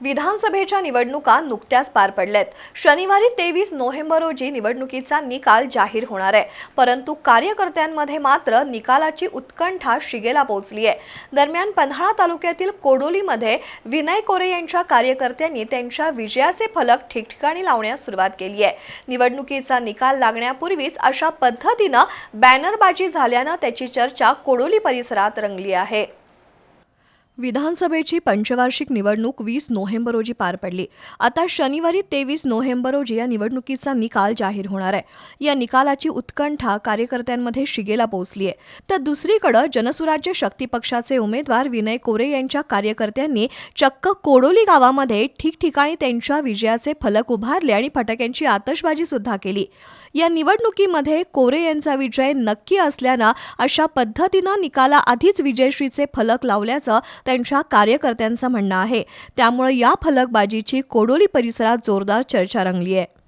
विधानसभेच्या निवडणुका नुकत्याच पार पडल्यात. शनिवारी तेवीस नोव्हेंबर रोजी निवडणुकीचा निकाल जाहीर होणार आहे. परंतु कार्यकर्त्यांमध्ये मात्र निकालाची उत्कंठा शिगेला पोहोचली आहे. दरम्यान पन्हाळा तालुक्यातील कोडोलीमध्ये विनय कोरे यांच्या कार्यकर्त्यांनी त्यांच्या विजयाचे फलक ठिकठिकाणी लावण्यास सुरुवात केली आहे. निवडणुकीचा निकाल लागण्यापूर्वीच अशा पद्धतीनं बॅनरबाजी झाल्यानं त्याची चर्चा कोडोली परिसरात रंगली आहे. विधानसभेची पंचवार्षिक निवडणूक वीस नोव्हेंबर रोजी पार पडली. आता शनिवारी तेवीस नोव्हेंबर रोजी या निवडणुकीचा निकाल जाहीर होणार आहे. या निकालाची उत्कंठा कार्यकर्त्यांमध्ये शिगेला पोहोचली आहे. तर दुसरीकडं जनसुराज्य शक्ती पक्षाचे उमेदवार विनय कोरे यांच्या कार्यकर्त्यांनी चक्क कोडोली गावामध्ये ठिकठिकाणी त्यांच्या विजयाचे फलक उभारले आणि फटाक्यांची आतषबाजी सुद्धा केली. या निवडणुकीमध्ये कोरे यांचा विजय नक्की असल्यानं अशा पद्धतीनं निकाला आधीच विजयश्रीचे फलक लावल्याचं त्यांच्या कार्यकर्त्यांचं म्हणणं आहे. त्यामुळे या फलकबाजीची कोडोली परिसरात जोरदार चर्चा रंगली आहे.